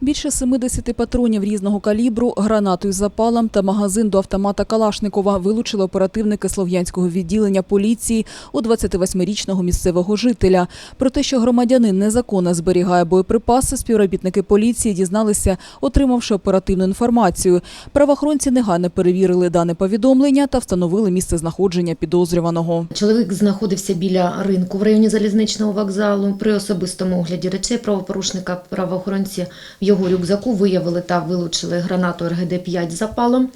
Більше 70 патронів різного калібру, гранату із запалом та магазин до автомата Калашникова вилучили оперативники Слов'янського відділення поліції у 28-річного місцевого жителя. Про те, що громадянин незаконно зберігає боєприпаси, співробітники поліції дізналися, отримавши оперативну інформацію. Правоохоронці негайно перевірили дане повідомлення та встановили місце знаходження підозрюваного. Чоловік знаходився біля ринку в районі залізничного вокзалу. При особистому огляді речей правопорушника правоохоронці в його рюкзаку виявили та вилучили гранату РГД-5 з запалом,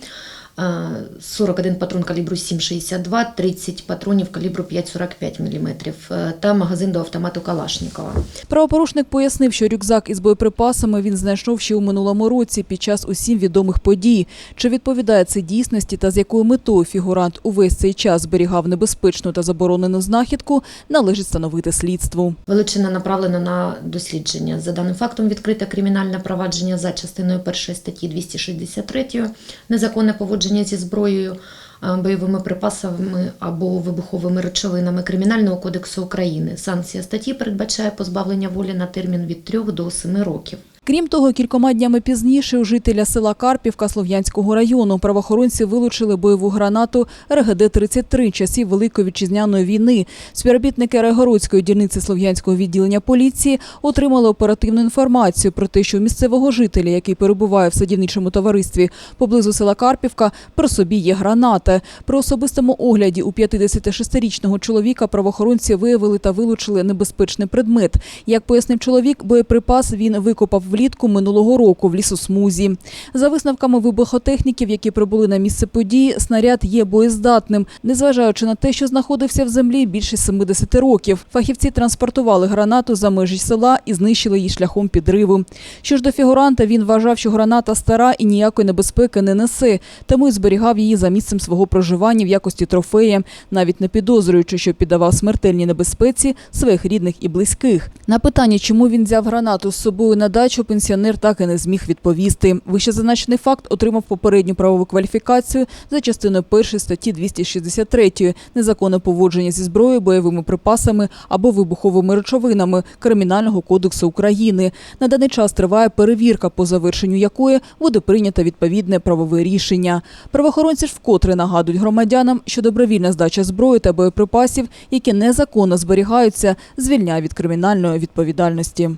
41 патрон калібру 7,62, 30 патронів калібру 5,45 мм е, та магазин до автомату Калашникова. Правопорушник пояснив, що рюкзак із боєприпасами він знайшов ще у минулому році під час усім відомих подій. Чи відповідає це дійсності та з якою метою фігурант увесь цей час зберігав небезпечну та заборонену знахідку, належить встановити слідству. Вилучена направлена на дослідження. За даним фактом відкрите кримінальне провадження за частиною 1 статті 263 незаконне поводження зі зброєю, е, бойовими припасами або вибуховими речовинами Кримінального кодексу України. Санкція статті передбачає позбавлення волі на термін від 3 до 7 років. Крім того, кількома днями пізніше у жителя села Карпівка Слов'янського району правоохоронці вилучили бойову гранату РГД-33 часів Великої вітчизняної війни. Співробітники Райгородської дільниці Слов'янського відділення поліції отримали оперативну інформацію про те, що у місцевого жителя, який перебуває в садівничому товаристві поблизу села Карпівка, при собі є граната. При особистому огляді у 56-річного чоловіка правоохоронці виявили та вилучили небезпечний предмет. Як пояснив чоловік, боєприпас він викопав влітку минулого року в лісосмузі. За висновками вибухотехніків, які прибули на місце події, снаряд є боєздатним, незважаючи на те, що знаходився в землі більше 70 років. Фахівці транспортували гранату за межі села і знищили її шляхом підриву. Що ж до фігуранта, він вважав, що граната стара і ніякої небезпеки не несе, тому й зберігав її за місцем свого проживання в якості трофея, навіть не підозрюючи, що піддавав смертельній небезпеці своїх рідних і близьких. На питання, чому він взяв гранату з собою на дачу, пенсіонер так і не зміг відповісти. Вищезазначений факт отримав попередню правову кваліфікацію за частиною 1 статті 263 незаконне поводження зі зброєю, бойовими припасами або вибуховими речовинами Кримінального кодексу України. На даний час триває перевірка, по завершенню якої буде прийнято відповідне правове рішення. Правоохоронці ж вкотре нагадують громадянам, що добровільна здача зброї та боєприпасів, які незаконно зберігаються, звільняє від кримінальної відповідальності.